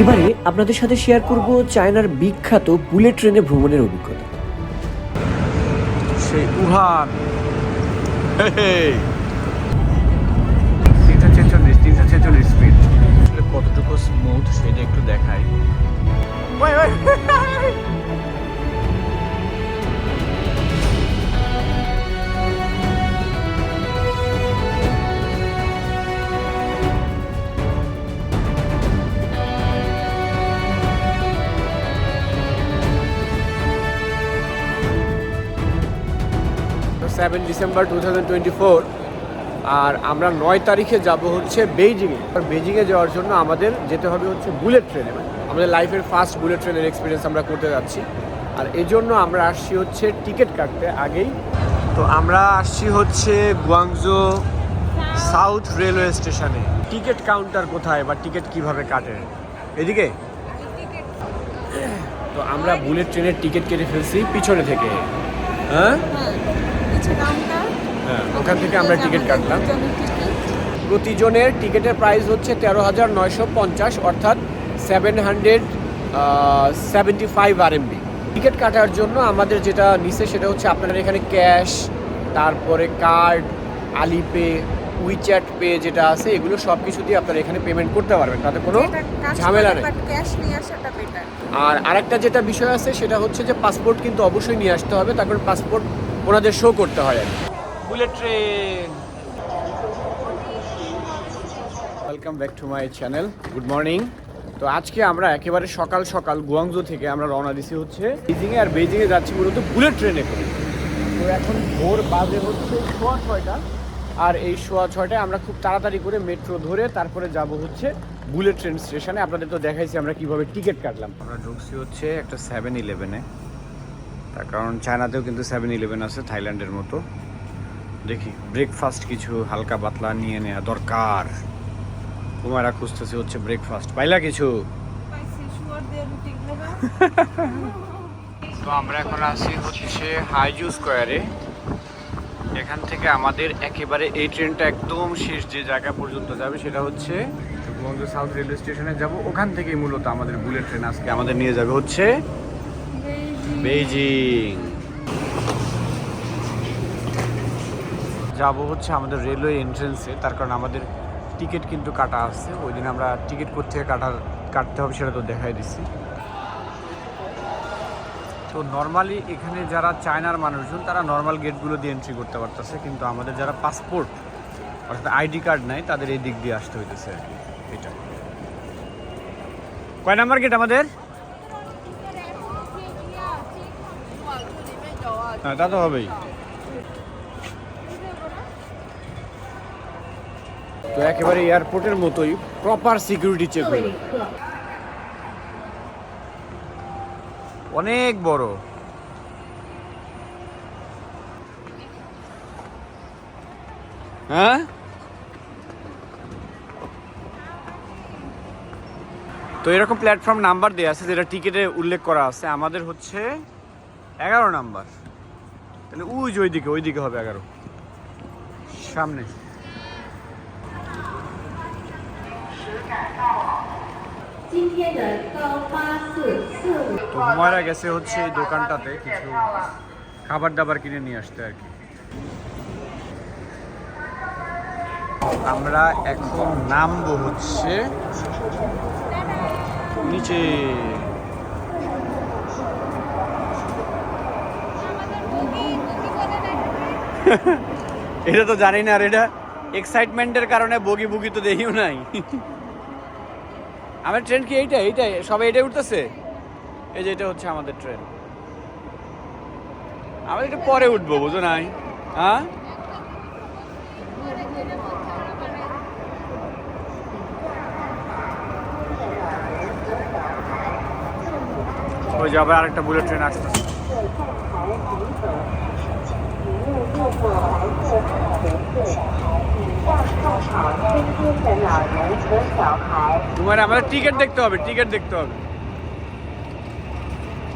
এবারে আপনাদের সাথে শেয়ার করব চায়নার বিখ্যাত বুলেট ট্রেনে ভ্রমণের অভিজ্ঞতা। সেই উহান। তিনশো ছেচল্লিশ তিনশো ছেচল্লিশ স্পিড আসলে কতটুকু স্মুথ সেটা একটু দেখাই। Seven December two thousand twenty four. আর আমরা নয় তারিখে যাব হচ্ছে বেইজিংয়ে। আর বেইজিংয়ে যাওয়ার জন্য আমাদের যেতে হবে হচ্ছে বুলেট ট্রেনে আমাদের লাইফের ফার্স্ট বুলেট ট্রেনের এক্সপিরিয়েন্স আমরা করতে যাচ্ছি। আর এই জন্য আমরা আসছি হচ্ছে টিকিট কাটতে আগেই। তো আমরা আসছি হচ্ছে গুয়াংজো সাউথ রেলওয়ে স্টেশনে টিকিট কাউন্টার কোথায় বা টিকিট কীভাবে কাটে? এদিকে? তো আমরা বুলেট ট্রেনের টিকিট কেটে ফেলছি পিছনে থেকে। হ্যাঁ? হ্যাঁ ওখান থেকে আমরা টিকিট কাটলাম। প্রতিজনের টিকিটের প্রাইস হচ্ছে তেরো হাজার নয়শো পঞ্চাশ অর্থাৎ সেভেন হান্ড্রেড সেভেন্টি ফাইভ আর আরএমবি টিকিট কাটার জন্য আমাদের যেটা নিচে সেটা হচ্ছে আপনারা এখানে ক্যাশ তারপরে কার্ড আলিপে উইচ্যাট পে যেটা আছে এগুলো সব কিছু দিয়ে আপনারা এখানে পেমেন্ট করতে পারবেন তাতে কোনো ঝামেলা নেই। আর আরেকটা যেটা বিষয় আছে সেটা হচ্ছে যে পাসপোর্ট কিন্তু অবশ্যই নিয়ে আসতে হবে তারপর পাসপোর্ট ওনাদের শো করতে হয় আর bullet train welcome back to my channel good morning তো আজকে আমরা একেবারে সকাল সকাল গুয়াংজো থেকে আমরা রওনা দিছি হচ্ছে বেজিংয়ে আর বেজিংয়ে যাচ্ছি মূলত বুলেট ট্রেনে করে। তো এখন ভোর বাজে হচ্ছে সোয়া ছয়টা। আর এই সোয়া ছয়টায় আমরা খুব তাড়াতাড়ি করে মেট্রো ধরে তারপরে যাব হচ্ছে বুলেট ট্রেন স্টেশনে আপনাদের তো দেখাইছি আমরা কীভাবে টিকিট কাটলাম। আমরা ঢুকছি হচ্ছে একটা সেভেন ইলেভেনে তার কারণ চায়নাতেও কিন্তু সেভেন ইলেভেন আছে থাইল্যান্ডের মতো। দেখি ব্রেকফাস্ট কিছু হালকা পাতলা নিয়ে নেওয়া দরকার। কুমারা খুঁজতেছে হচ্ছে ব্রেকফাস্ট পাইলা কিছু? তো আমরা এখন আসি হচ্ছে হাইজু স্কোয়ারে। এখান থেকে আমাদের একেবারে এই ট্রেনটা একদম শেষ যে জায়গা পর্যন্ত যাবে সেটা হচ্ছে বঙ্গ সাউথ রেলওয়ে স্টেশনে যাব। ওখান থেকেই মূলত আমাদের বুলেট ট্রেন আজকে আমাদের নিয়ে যাবে হচ্ছে বেইজিং যাব হচ্ছে আমাদের রেলওয়ে এন্ট্রেন্সে তার কারণ আমাদের টিকিট কিন্তু কাটা আছে। ওই দিন আমরা টিকিট কোথেকে কাটা, কাটতে হবে সেটা তো দেখাই দিচ্ছি। তো নর্মালি এখানে যারা চায়নার মানুষজন, তারা নর্মাল গেটগুলো দিয়ে এন্ট্রি করতে পারতেছে, কিন্তু আমাদের যারা পাসপোর্ট অর্থাৎ আইডি কার্ড নাই, তাদের এই দিক দিয়ে আসতে হইতেছে আর কি, এটা। কয় নাম্বার গেট আমাদের? হ্যাঁ তা তো হবেই। তো একেবারে এয়ারপোর্টের মতোই প্রপার সিকিউরিটি চেক হলো। অনেক বড়। হ্যাঁ? তো এরকম প্ল্যাটফর্ম নাম্বার দেওয়া আছে যেটা টিকিটে উল্লেখ করা আছে। আমাদের হচ্ছে এগারো নাম্বার তাহলে ওই যে ওইদিকে ওইদিকে হবে এগারো। সামনে। হুমায়রা গেছে হচ্ছে এই দোকানটাতে কিছু খাবার দাবার কিনে নিয়ে আসতে আর কি। আমরা এখন নামবো হচ্ছে নিচে। এটা তো জানি না, আর এটা এক্সাইটমেন্টের কারণে বগি বুগি তো দেখিও নাই। আমার ট্রেন কি এইটা এইটাই? সবাই এটাই উঠতেছে? এই যে এটা হচ্ছে আমাদের ট্রেন আমরা একটু পরে উঠবো, বুঝো নাই? হ্যাঁ? ওই যে আবার আরেকটা বুলেট ট্রেন আসতেছে। তোমার আমাদের টিকিট দেখতে হবে টিকিট দেখতে হবে।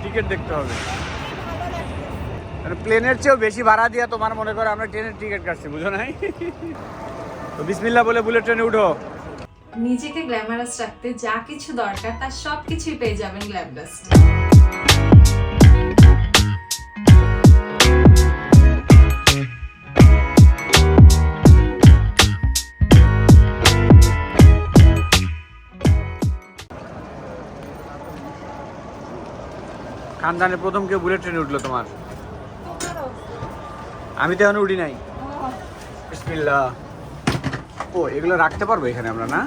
টিকিট দেখতে হবে। প্লেনের চেয়েও বেশি ভাড়া দিয়া তোমার মনে করো আমরা ট্রেনের টিকিট কাটছি, বুঝো নাই? তো বিসমিল্লা বলে বুলেট ট্রেনে উঠো। নিজেকে গ্ল্যামারাস রাখতে যা কিছু দরকার, তার সব কিছুই পেয়ে যাবেন গ্ল্যামডাস্ট খানদানে প্রথম কেউ বুলেট ট্রেনে উঠল তোমার? আমি তো এখন উঠি নাই। ও এগুলো রাখতে পারব এখানে আমরা না?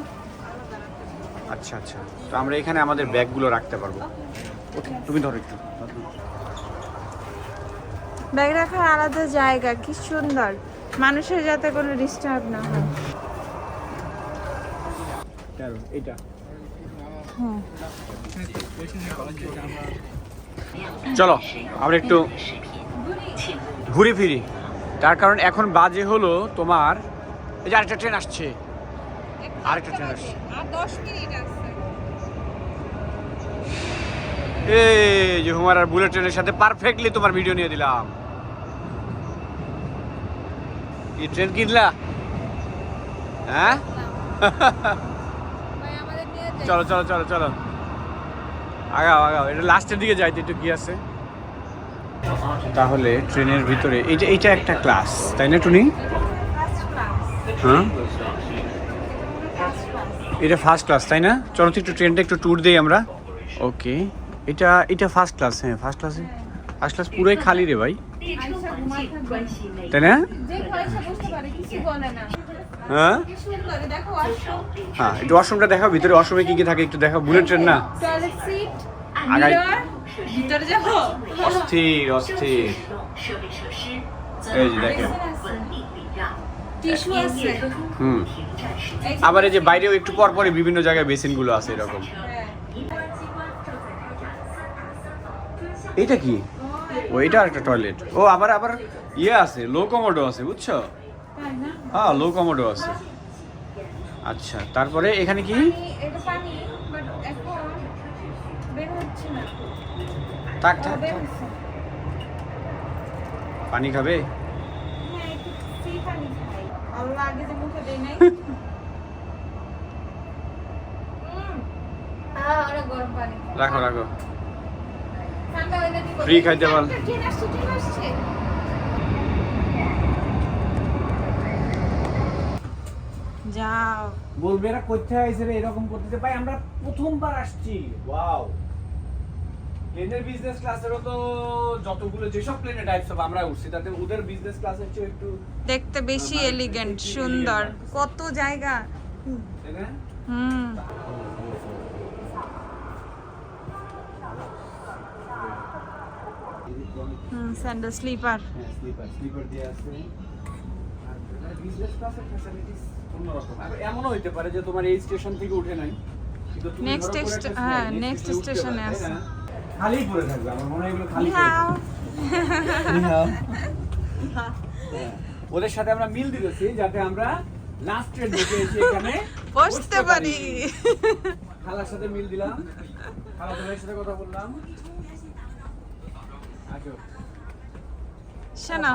আচ্ছা আচ্ছা। তো আমরা এখানে আমাদের ব্যাগগুলো রাখতে পারব। ওকে তুমি ধরো একটু। ব্যাগ রাখার আলাদা জায়গা কি সুন্দর। মানুষের যাতে কোনো ডিস্টার্ব না হয়। এইটা। চলো আমরা একটু ঘুরে ফিরি তার কারণ এখন বাজে হলো তোমার এই যে আরেকটা ট্রেন আসছে। আরেকটা ট্রেন আসছে। আর দশ মিনিট এই যে হুমার আর বুলেট ট্রেনের সাথে পারফেক্টলি তোমার ভিডিও নিয়ে দিলাম। কি ট্রেন কিনলা? হ্যাঁ? চলো চলো চলো চলো। আগাও আগাও, এটা লাস্টের দিকে যাইতে একটু কি আছে তাহলে ট্রেনের ভিতরে এইটা এইটা একটা ক্লাস তাই না, টুনি? হ্যাঁ? এটা ফার্স্ট ক্লাস তাই না? চলো একটু ট্রেনটা একটু ট্যুর দিই আমরা। ওকে এটা এটা ফার্স্ট ক্লাস হ্যাঁ ফার্স্ট ক্লাসে ফার্স্ট ক্লাস পুরোই খালি রে ভাই। তাই না। হ্যাঁ? হ্যাঁ একটু ওয়াশরুমটা দেখাও ভিতরে ওয়াশরুমে কি কি থাকে একটু দেখাও বুলেট ট্রেন না? আগাই অস্থির অস্থির। এই যে দেখেন। হুম। আবার এই যে বাইরেও একটু পর পরে বিভিন্ন জায়গায় বেসিনগুলো আছে এরকম। এটা কি? ও এটা একটা টয়লেট ও আবার আবার ইয়ে আছে লো কমোডো আছে বুঝছ? হ্যাঁ লো কমোডো আছে। আচ্ছা তারপরে এখানে কি? থাক থাক পানি খাবে? হ্যাঁ একটু ফ্রি পানি খাই আল্লাহ আগে যে মুখে দেয় নাই উম, আহ, অনেক গরম পানি রাখো রাখো ঠান্ডা হইলে দিব। Free খাইতে পার। যাও। বলবে এরা কোথায় আইছে রে? এরকম করতে ভাই আমরা প্রথমবার আসছি। ওয়াও। প্লেনের বিজনেস ক্লাসেরও তো যতগুলো যেসব প্লেনে টাইপস অফ আমরা উঠছি তাতে ওদের বিজনেস ক্লাসের চেয়ে একটু দেখতে বেশি এলিগেন্ট সুন্দর। কত জায়গা। হুম। হুম স্যান্ডেল স্লিপার হ্যাঁ স্লিপার স্লিপার দিয়ে আছে। বিজনেস ক্লাসের ফ্যাসিলিটিস আর এমনও হইতে পারে যে তোমার এই স্টেশন থেকে উঠে নাই। একটা হ্যাঁ, পারে, তাই আছে। খালি পড়ে থাকবে আমার মনে হয় এগুলো খালি। ওদের সাথে আমরা মিল দিতেছি যাতে আমরা লাস্টের দিকে এসে এখানে বসতে পারি। খালার সাথে মিল দিলাম। খালা ভাইয়ের সাথে কথা বললাম। আসো। শোনো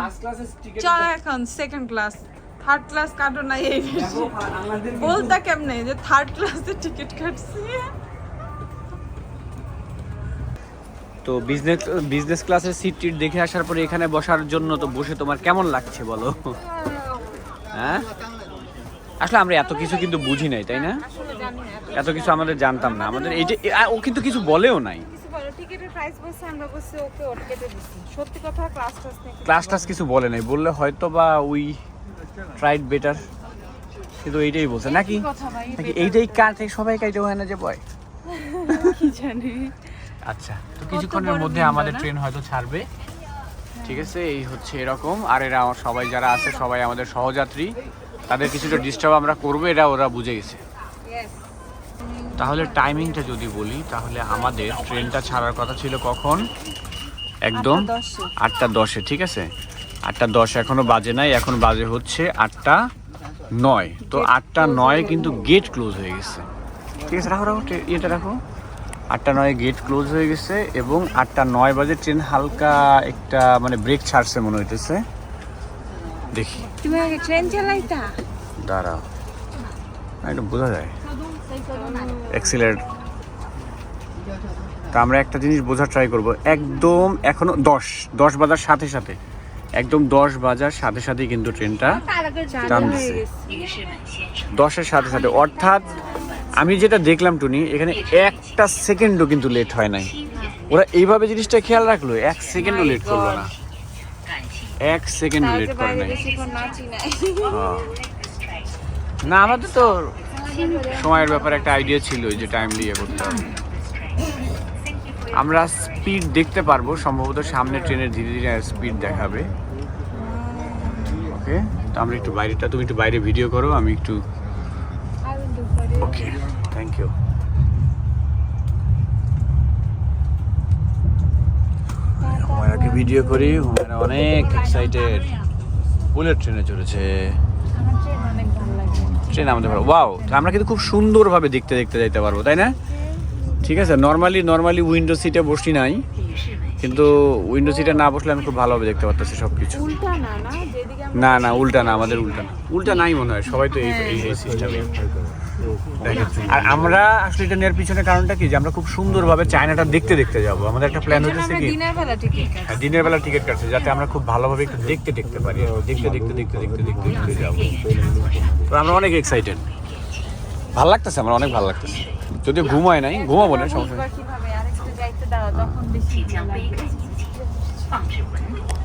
চল এখন সেকেন্ড ক্লাস থার্ড ক্লাস কাটো না এই বেশি। বলতা কেমনে? যে থার্ড ক্লাসে টিকিট কাটছি। তো বিজনেস বিজনেস ক্লাসের সিট টিট দেখে আসার পরে এখানে বসার জন্য তো বসে তোমার কেমন লাগছে বলো? হ্যাঁ? আসলে আমরা এত কিছু কিন্তু বুঝি নাই তাই না? এত কিছু আমাদের জানতাম না। আমাদের এই যে ও কিন্তু কিছু বলেও নাই। কিছু বলো টিকিটের প্রাইস বলছে আমরা বলছি ওকে ওর দিছি সত্যি কথা ক্লাস টাস কিছু বলে নাই। বললে হয়তো বা উই ট্রাইড বেটার কিন্তু এইটাই বলছে। নাকি? নাকি এইটাই কার থেকে সবাই কাইতে হয় না যে বয়? কি জানি। আচ্ছা তো কিছুক্ষণের মধ্যে আমাদের ট্রেন হয়তো ছাড়বে। ঠিক আছে এই হচ্ছে এরকম। আর এরা আমার সবাই যারা আছে সবাই আমাদের সহযাত্রী। তাদের কিছুটা ডিস্টার্ব আমরা করব এটা ওরা বুঝে গেছে। তাহলে টাইমিংটা যদি বলি তাহলে আমাদের ট্রেনটা ছাড়ার কথা ছিল কখন? একদম আটটা দশে ঠিক আছে? আটটা দশ এখনও বাজে নাই এখন বাজে হচ্ছে আটটা নয়। তো আটটা নয় কিন্তু গেট ক্লোজ হয়ে গেছে। ঠিক আছে রাখো রাখো ইয়েটা রাখো। আটটা নয় গেট ক্লোজ হয়ে গেছে এবং আটটা নয় বাজে ট্রেন হালকা একটা মানে ব্রেক ছাড়ছে মনে হইতেছে। দেখি। তুমি আগে ট্রেন চালাইতা? দাঁড়াও। এটা বোঝা যায়। এক্সিলেট তা আমরা একটা জিনিস বোঝার ট্রাই করব। একদম এখনও দশ দশ বাজার সাথে সাথে। একদম দশ বাজার সাথে সাথেই কিন্তু ট্রেনটা টান দিচ্ছে দশের সাথে সাথে। অর্থাৎ আমি যেটা দেখলাম টুনি এখানে একটা সেকেন্ডও কিন্তু লেট হয় নাই। ওরা এইভাবে জিনিসটা খেয়াল রাখল এক সেকেন্ডও লেট করল না। এক সেকেন্ডও লেট করে নাই। হ্যাঁ। না আমাদের তো সময়ের ব্যাপারে একটা আইডিয়া ছিল যে টাইম দিয়ে করতে হবে। আমরা স্পিড দেখতে পারব সম্ভবত সামনে ট্রেনের ধীরে ধীরে স্পিড দেখাবে। ওকে তো আমরা একটু বাইরেটা তুমি একটু বাইরে ভিডিও করো আমি একটু ওকে থ্যাংক ইউ হুমায়রাকে ভিডিও করি হুমায়রা অনেক এক্সাইটেড বুলেট ট্রেনে চড়েছে। ট্রেন আমাদের ওয়াও আমরা কিন্তু খুব সুন্দরভাবে দেখতে দেখতে যাইতে পারব তাই না? ঠিক আছে নর্মালি নর্মালি উইন্ডো সিটে বসি নাই কিন্তু উইন্ডো সিটে না বসলে আমি খুব ভালোভাবে দেখতে পারতেছি সব কিছু না না যেদিকে না না উল্টা না আমাদের উল্টা না। উল্টা নাই মনে হয় সবাই তো এই এই সিস্টেমে আর আমরা আসলে এটা নেওয়ার পিছনে কারণটা কি? যে আমরা খুব সুন্দরভাবে চায়নাটা দেখতে দেখতে যাব। আমাদের একটা প্ল্যান হচ্ছে আমরা কি? দিনের বেলা টিকিট হ্যাঁ, দিনের বেলা টিকিট কাটছে যাতে আমরা খুব ভালোভাবে একটু দেখতে দেখতে পারি। দেখতে দেখতে দেখতে দেখতে দেখতে দেখতে যাব। তো আমরা অনেক এক্সাইটেড ভালো লাগতেছে আমার অনেক ভালো লাগতেছে। যদিও ঘুম হয় নাই ঘুমাবো না সমস্যা।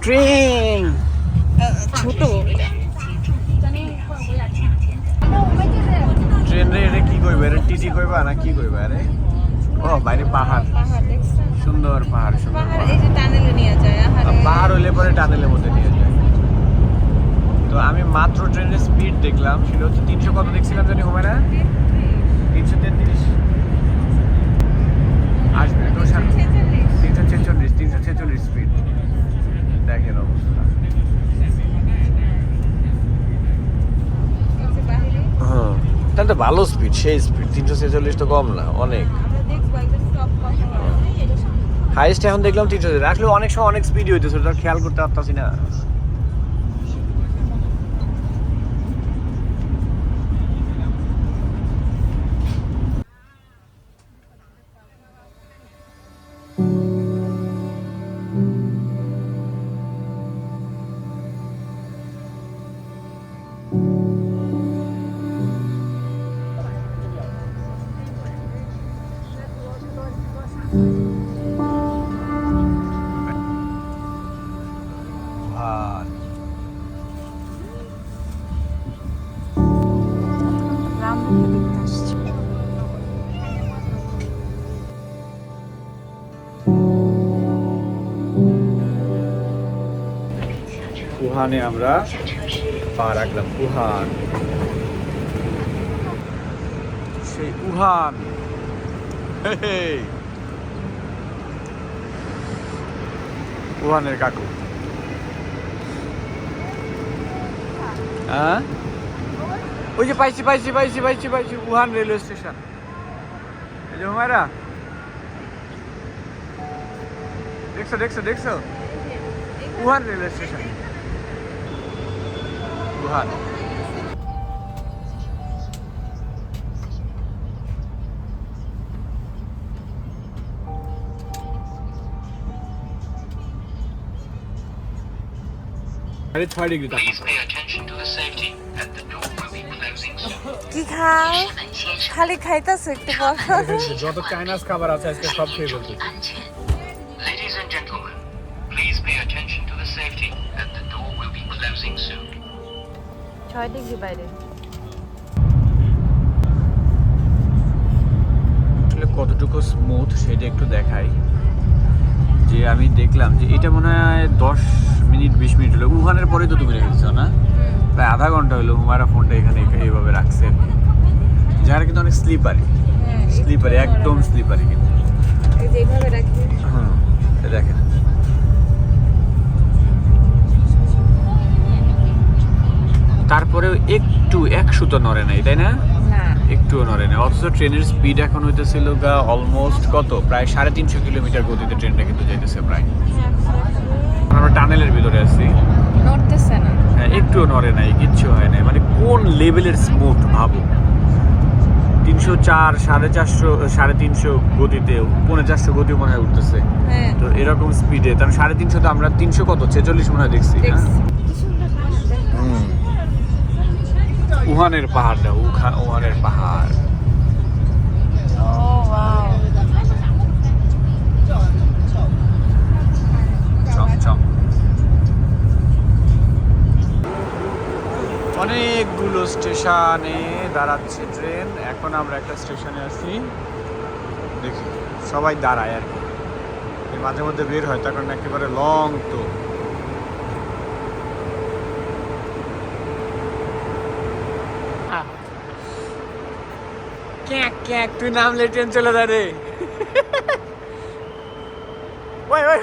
ট্রেন ছোট। ট্রেন রে এটা কি কইবে? এটা টিটি কইবা না কি কইবা? আরে ও বাইরে পাহাড়। সুন্দর পাহাড় সুন্দর পাহাড় পাহাড়। এই যে টানেলে নিয়ে যায় আহারে। পাহাড় হইলে পরে টানেলের মধ্যে নিয়ে যায়। তো আমি মাত্র ট্রেনের স্পিড দেখলাম। সেটা হচ্ছে তিনশো কত দেখছিলাম জানি হবে না? তিনশো তেত্রিশ। আসবে। তিনশো ছেচল্লিশ তিনশো ছেচল্লিশ স্পিড দেখেন অবস্থা। হ্যাঁ তাহলে তো ভালো স্পিড সেই স্পিড তিনশো ছেচল্লিশ তো কম না অনেক। হাইস্ট এখন দেখলাম তিনশো আসলে অনেক সময় অনেক স্পিডই হইতেছে ওটা খেয়াল করতে পারতাছি না। উহানে আমরা পা রাখলাম উহান সেই উহান। উহানের কাকু। হ্যাঁ? ওই যে পাইছি পাইছি পাইছি পাইছি পাইছি, উহান রেলওয়ে স্টেশন এই যে হুমায়রা। দেখছ দেখছ দেখছ? উহান রেলওয়ে স্টেশন উহান সাড়ে ছয় ডিগ্রি তাপমাত্রা Please pay attention to the safety and the door will be closing soon. কি খাও? খালি খাইতাছো একটু যত চাইনাস খাবার আছে আজকে সব খেয়ে বলতে ছয় ডিগ্রি বাইরে। আসলে কতটুকু স্মুথ সেটা একটু দেখাই। যে আমি দেখলাম যে এটা মনে হয় দশ মিনিট বিশ মিনিট হলো। উহানের পরে তো তুমি রেখেছো না? প্রায় আধা ঘণ্টা হলো হুমারা ফোনটা এখানে এইভাবে রাখছে। যারা কিন্তু অনেক স্লিপারি হ্যাঁ স্লিপারি একদম স্লিপারি কিন্তু। দেখেন। তারপরেও একটু এক সুতো নড়ে নাই তাই না? না। একটুও নড়ে না অথচ ট্রেনের স্পিড এখন হইতেছিল গা অলমোস্ট কত? প্রায় সাড়ে তিনশো কিলোমিটার গতিতে ট্রেনটা কিন্তু যাইতেছে প্রায়। আমরা টানেলের ভিতরে আছি। নড়তেছে না। হ্যাঁ একটুও নড়ে নাই কিচ্ছু হয় নাই। মানে কোন লেভেলের স্মুথ ভাবো? তিনশো চার সাড়ে চারশো সাড়ে তিনশো গতিতে পৌনে চারশো গতি মনে হয় উঠতেছে। হ্যাঁ। তো এরকম স্পিডে কারণ সাড়ে তিনশো তো আমরা তিনশো কত? ছেচল্লিশ মনে হয় দেখছি না? হুম। উহানের পাহাড়টা উখা উহানের পাহাড়। চমচম অনেকগুলো স্টেশনে দাঁড়াচ্ছে ট্রেন। এখন আমরা একটা স্টেশনে আছি। দেখি সবাই দাঁড়ায় আর কি। মাঝে মধ্যে বের হয় তার কারণ একেবারে লং তো। কে একটু নামলে ট্রেন চলে যায় রে? ওই ওই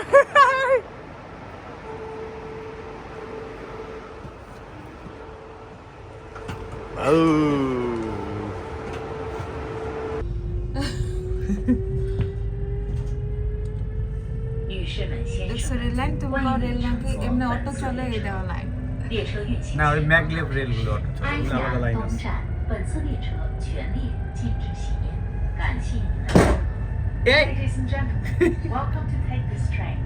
না ওই ম্যাগলেভ রেলগুলো অটো চলে আলাদা লাইন আছে Ladies and gentlemen, welcome to take this train.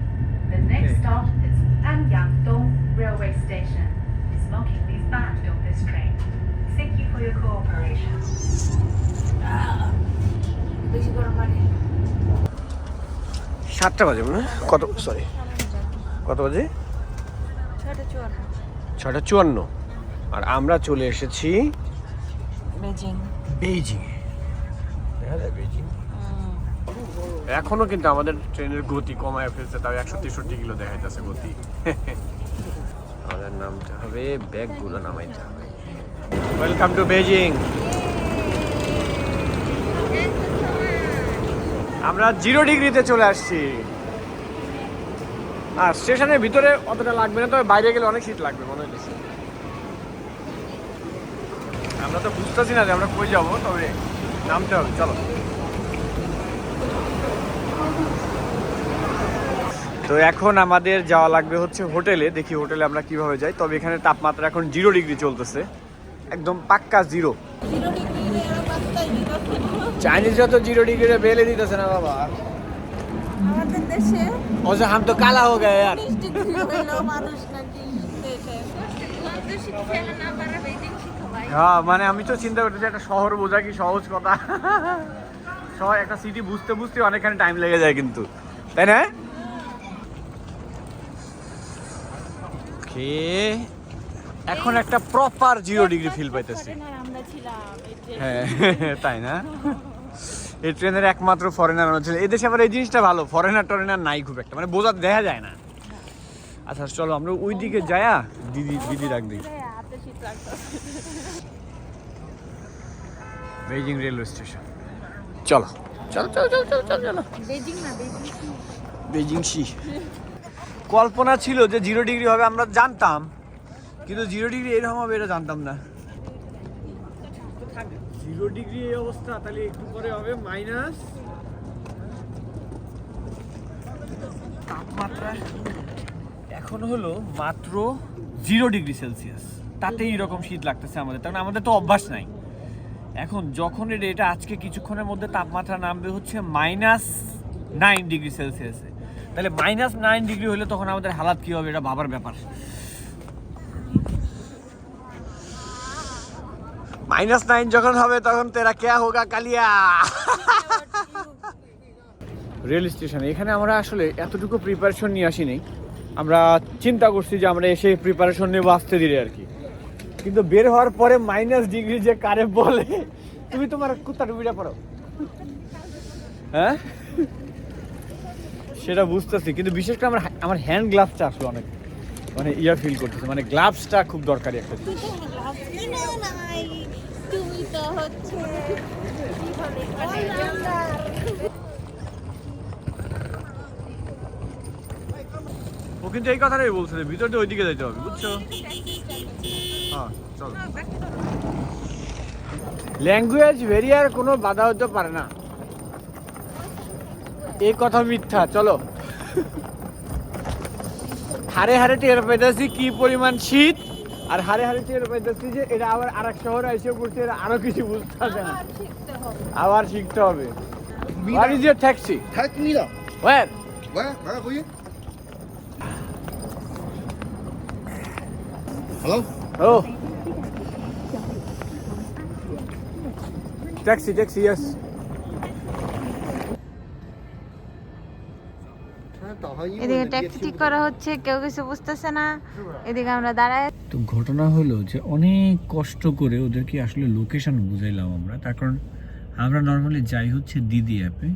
The next stop is Anyang Dong Railway Station. Smoking is banned on this train. Thank you for your cooperation. সাতটা বাজে মনে হয়? কত সরি কত বাজে ছটা চুয়ান্ন ছটা চুয়ান্ন আর আমরা চলে এসেছি বেজিং বেইজিং দেখা যায় বেইজিং এখনও কিন্তু আমাদের ট্রেনের গতি কমায় ফেলছে তাও একশো তেষট্টি কিলো দেখা যাচ্ছে গতি। আমাদের নামতে হবে ব্যাগগুলো নামাইতে হবে। ওয়েলকাম টু বেজিং আমরা জিরো ডিগ্রিতে চলে আসছি। আর স্টেশনের ভিতরে অতটা লাগবে না তবে বাইরে গেলে অনেক শীত লাগবে মনে হচ্ছে। আমরা তো বুঝতেছি না যে আমরা কই যাব তবে নামতে হবে চলো। তো এখন আমাদের যাওয়া লাগবে হচ্ছে হোটেলে দেখি হোটেলে আমরা কীভাবে যাই। তবে এখানে তাপমাত্রা এখন জিরো ডিগ্রি চলতেছে। একদম পাক্কা জিরো। চাইনিজরা তো জিরো ডিগ্রিতে বেলে দিতেছে না বাবা। আমাদের ও যে হাম তো কালা হো গয়া यार ডিগ্রি হ্যাঁ মানে আমি তো চিন্তা করতেছি একটা শহর বোঝা কি সহজ কথা। শহর একটা সিটি বুঝতে বুঝতে অনেকখানি টাইম লেগে যায় কিন্তু। তাই না? ওকে। এখন একটা প্রপার জিরো ডিগ্রি ফিল পাইতেছি। আমরা হ্যাঁ তাই না? এই ট্রেনের একমাত্র ফরেনার ছিল এই দেশে আবার এই জিনিসটা ভালো ফরেনার টরেনার নাই খুব একটা। মানে বোঝা দেখা যায় না। আচ্ছা চলো আমরা ওই দিকে যায়া দিদি দিদি রাখ দিই। শীত লাগতো বেজিং রেলওয়ে স্টেশন। চলো। চলো চলো চলো চলো চলো চলো বেজিং না বেজিং বেজিং সি। কল্পনা ছিল যে জিরো ডিগ্রি হবে, আমরা জানতাম। কিন্তু জিরো ডিগ্রি এরকম হবে, এটা জানতাম না। জিরো ডিগ্রি এই অবস্থা, তাহলে একটু পরে হবে, মাইনাস তাপমাত্রা এখন হলো মাত্র জিরো ডিগ্রি সেলসিয়াস। তাতে এইরকম শীত লাগতেছে আমাদের কারণ আমাদের তো অভ্যাস নাই। এখন যখন এটা আজকে কিছুক্ষণের মধ্যে তাপমাত্রা নামবে হচ্ছে মাইনাস নাইন ডিগ্রি সেলসিয়াসে। তাহলে মাইনাস নাইন ডিগ্রি হলে তখন আমাদের হালাত কী হবে? এটা ভাবার ব্যাপার। মাইনাস নাইন যখন হবে তখন তেরা কেয়া হোগা কালিয়া? রেল স্টেশন এখানে আমরা আসলে এতটুকু প্রিপারেশন নিয়ে আসিনি। আমরা চিন্তা করছি যে আমরা এসে প্রিপারেশন নেব আসতে দিলে আর কি। কিন্তু বের হওয়ার পরে মাইনাস ডিগ্রি যে কারে বলে তুমি তোমার কুত্তা টুপিটা পড়ো। হ্যাঁ? সেটা বুঝতেছি কিন্তু বিশেষ করে আমার আমার হ্যান্ড গ্লাভসটা আসলে অনেক মানে ইয়া ফিল করতেছে মানে গ্লাভসটা খুব দরকারি একটা জিনিস। ও কিন্তু এই কথাটাই বলছে ভিতর দিয়ে ওইদিকে যেতে হবে বুঝছ? হ্যাঁ চলো। ল্যাঙ্গুয়েজ ভেরিয়ার কোনো বাধা হতে পারে না। এই কথা মিথ্যা চলো। হারে হারে টের পাইতেছি কি পরিমাণ শীত আর হারে হারে টের পাইতেছি যে এটা আবার আর এক শহরে এসে পড়ছে এটা আরও কিছু বুঝতে পারছে না। আবার শিখতে হবে। Taxi Take me up. Where Where? Where? Are you? Hello? Yes এদিকে ট্যাক্সি ঠিক করা হচ্ছে কেউ কিছু বুঝতেছে না। এদিকে আমরা দাঁড়ায় তো ঘটনা হলো যে অনেক কষ্ট করে ওদেরকে আসলে লোকেশন বুঝাইলাম আমরা। তার কারণ আমরা নর্মালি যাই হচ্ছে দিদি অ্যাপে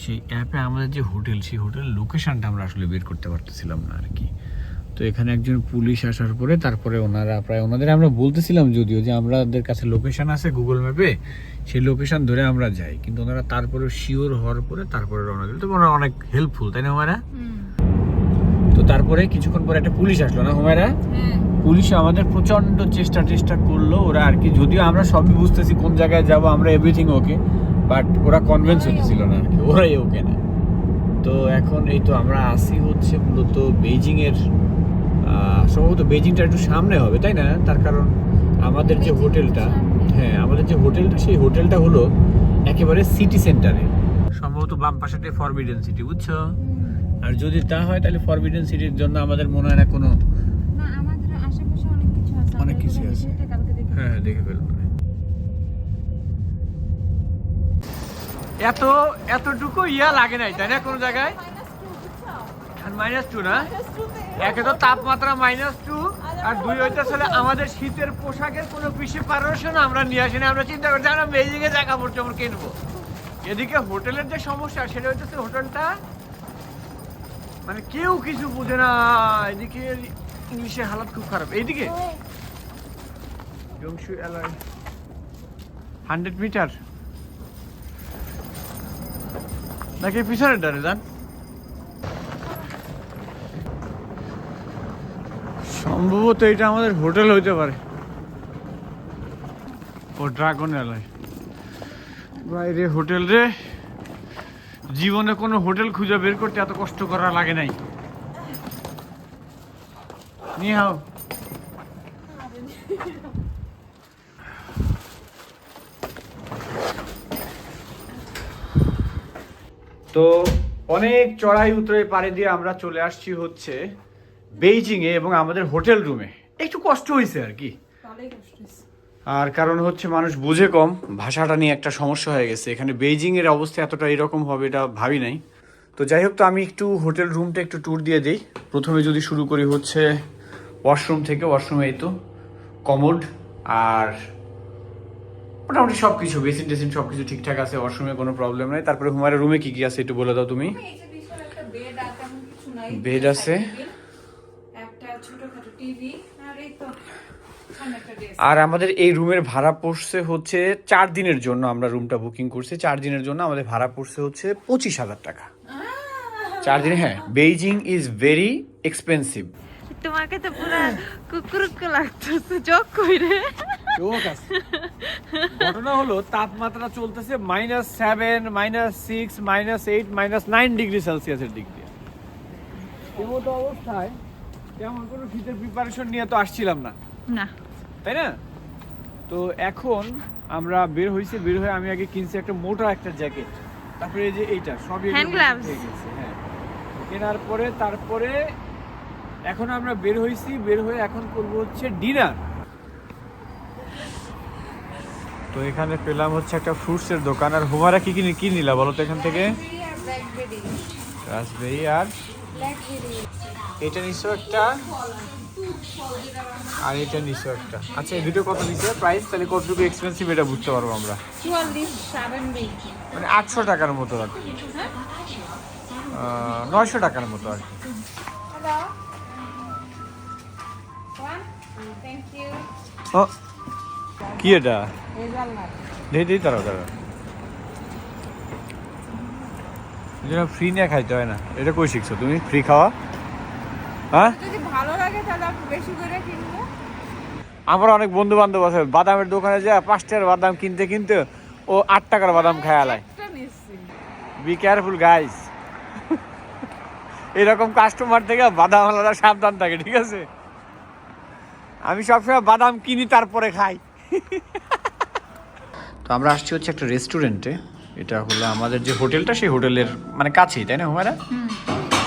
সেই অ্যাপে আমাদের যে হোটেল সেই হোটেল লোকেশনটা আমরা আসলে বের করতে পারতেছিলাম না আর কি। তো এখানে একজন পুলিশ আসার পরে তারপরে ওনারা প্রায় ওনাদের আমরা বলতেছিলাম যদিও যে আমাদের কাছে লোকেশন আছে গুগল ম্যাপে সেই লোকেশন ধরে আমরা যাই। কিন্তু ওনারা তারপরে শিওর হওয়ার পরে তারপরে রওনা দিল। তো ওনারা অনেক হেল্পফুল তাই না ওনারা তো তারপরে কিছুক্ষণ পরে একটা পুলিশ আসলো না হুমায়রা? পুলিশ আমাদের প্রচণ্ড চেষ্টা চেষ্টা করল ওরা আর কি। যদিও আমরা সবই বুঝতেছি কোন জায়গায় যাব আমরা এভরিথিং ওকে বাট ওরা কনভিন্স হতেছিল না আর কি ওরাই ওকে না। তো এখন এই তো আমরা আসি হচ্ছে মূলত আহ, সম্ভবত বেজিংটা একটু সামনে হবে তাই না? তার কারণ আমাদের যে হোটেলটা হ্যাঁ আমাদের যে হোটেলটা সেই হোটেলটা হলো একেবারে সিটি সেন্টারে। সম্ভবত বাম পাশেতে ফরবিডেন সিটি বুঝছ? আর যদি তা হয় তাহলে ফরবিডেন সিটির জন্য আমাদের মনে হয় না কোনো না অনেক কিছু আছে অনেক কিছু আছে। হ্যাঁ হ্যাঁ দেখে ফেলব। এত এতটুকু ইয়া লাগে নাই তাই না কোনো জায়গায়? মাইনাস টু না? একে তো তাপমাত্রা মাইনাস টু আর দুই হইতেছে আমাদের শীতের পোশাকের কোনো পিসি পারদর্শন আমরা নিয়ে আসিনি। আমরা চিন্তা করছি, আমরা এ জায়গা পড়ছি, আমরা কিনবো। এদিকে হোটেলের যে সমস্যা, সেটা হইতেছে হোটেলটা মানে কেউ কিছু বুঝে না। এদিকে ইংলিশের হালাত খুব খারাপ। এইদিকে? হান্ড্রেড মিটার নাকি পিছনের ডানে যান সম্ভবত এটা আমাদের হোটেল হইতে পারে। ও ড্রাগন এলাকায় বাইরে হোটেল রে। জীবনে কোনো হোটেল খুঁজে বের করতে এত কষ্ট করা লাগে নাই। নিহাও। তো অনেক চড়াই উতরে পাড়ে দিয়ে আমরা চলে আসছি হচ্ছে বেইজিং এ এবং আমাদের হোটেল রুমে। একটু কষ্ট হয়েছে আর কি। আর কারণ হচ্ছে মানুষ বুঝে কম ভাষাটা নিয়ে একটা সমস্যা হয়ে গেছে। এখানে বেইজিং এর অবস্থা এতটা এরকম হবে এটা ভাবি নাই। তো যাই হোক তো আমি একটু হোটেল রুমটা একটু ট্যুর দিয়ে দিই। প্রথমে যদি শুরু করি হচ্ছে ওয়াশরুম থেকে ওয়াশরুমে এই তো কমোড আর মোটামুটি সব কিছু বেসিন টেসিন সব কিছু ঠিকঠাক আছে ওয়াশরুমে কোনো প্রবলেম নাই। তারপরে হুমারের রুমে কি কি আছে একটু বলে দাও তুমি। বেড আছে। আর desk। আর আমাদের এই রুমের ভাড়া পড়ছে হচ্ছে চার দিনের জন্য আমরা রুমটা বুকিং করছি। চার দিনের জন্য আমাদের ভাড়া পড়ছে হচ্ছে পঁচিশ হাজার টাকা। চার দিনে হ্যাঁ বেইজিং ইজ ভেরি এক্সপেন্সিভ তোমাকে তো পুরো কুকুরুক লাগতেছে চোখ কইরে ঘটনা হলো তাপমাত্রা চলতেছে minus seven minus six minus eight minus nine degree সেলসিয়াসের দিক দিয়ে। এমতো অবস্থায় তেমন কোনো শীতের প্রিপারেশন নিয়ে তো আসছিলাম না। না। তাই না? তো এখন আমরা বের হয়েছি বের হয়ে আমি আগে কিনছি একটা মোটা একটা জ্যাকেট। তারপরে এই যে এইটা সবই Hand gloves. হয়ে হ্যাঁ। কেনার পরে তারপরে এখন আমরা বের হয়েছি বের হয়ে এখন করব হচ্ছে ডিনার তো এখানে পেলাম হচ্ছে একটা ফ্রুটসের দোকান। আর হুমারা কি কিনে কি নিলা বলো তো এখান থেকে? রাসবেরি আর এটা নিশ্চয় একটা। আর এটা নিশ্চয় একটা। আচ্ছা এই দুটো কত নিচ্ছে প্রাইস তাহলে কতটুকু এক্সপেন্সিভ এটা বুঝতে পারব আমরা। মানে আটশো টাকার মতো আর কি। নয়শো টাকার মতো আর কি। ও কি এটা? দেই তারা তারা ফ্রি নিয়ে খাইতে হয় না। এটা কই শিখছো তুমি? ফ্রি খাওয়া? হ্যাঁ? আমার অনেক বন্ধু বান্ধব আছে বাদামের দোকানে যায় পাঁচ টাকার বাদাম কিনতে কিনতে ও আট টাকার বাদাম খায় আলায়। একটা নিচ্ছি। বি কেয়ারফুল গাইস এরকম কাস্টমার থেকে বাদাম আলাদা সাবধান থাকে ঠিক আছে? আমি সবসময় বাদাম কিনি তারপরে খাই। তো তো আমরা আসছি হচ্ছে একটা রেস্টুরেন্টে এটা হলো আমাদের যে হোটেলটা সেই হোটেলের মানে কাছেই তাই না হুমায়রা?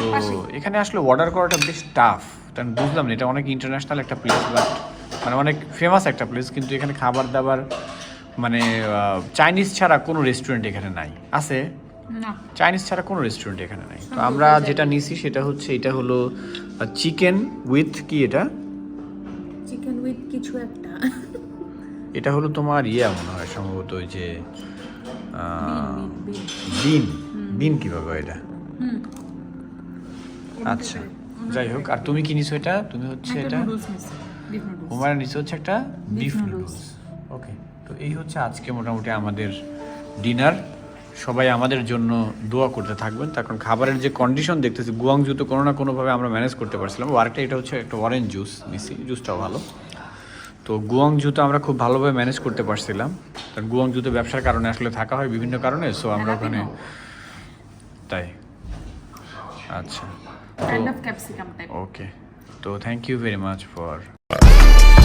তো এখানে আসলে অর্ডার করাটা বেশ টাফ কারণ বুঝলাম না এটা অনেক ইন্টারন্যাশনাল একটা প্লেস বাট মানে অনেক ফেমাস একটা প্লেস কিন্তু এখানে খাবার দাবার মানে চাইনিজ ছাড়া কোনো রেস্টুরেন্ট এখানে নাই। আছে? না। চাইনিজ ছাড়া কোনো রেস্টুরেন্ট এখানে নাই। তো আমরা যেটা নিছি সেটা হচ্ছে এটা হলো চিকেন উইথ কি এটা? চিকেন উইথ কিছু একটা। এটা হলো তোমার ইয়ে মনে হয় সম্ভবত ওই যে বিন বিন কীভাবে এটা? আচ্ছা। যাই হোক আর তুমি কি নিছো এটা? তুমি হচ্ছে এটা? হুমায়রা নিচে হচ্ছে একটা বিফ নুডলস ওকে তো এই হচ্ছে আজকে মোটামুটি আমাদের ডিনার সবাই আমাদের জন্য দোয়া করতে থাকবেন। তার কারণ খাবারের যে কন্ডিশন দেখতেছি গুয়াংজু তো কোনো না কোনোভাবে আমরা ম্যানেজ করতে পারছিলাম। ও আরেকটা এটা হচ্ছে একটা অরেঞ্জ জুস নিছি জুসটাও ভালো। তো গুয়াংজুতে আমরা খুব ভালোভাবে ম্যানেজ করতে পারছিলাম। কারণ গুয়াংজুতে ব্যবসার কারণে আসলে থাকা হয় বিভিন্ন কারণে সো আমরা ওখানে তাই। আচ্ছা। And of capsicum type okay तो thank you very much for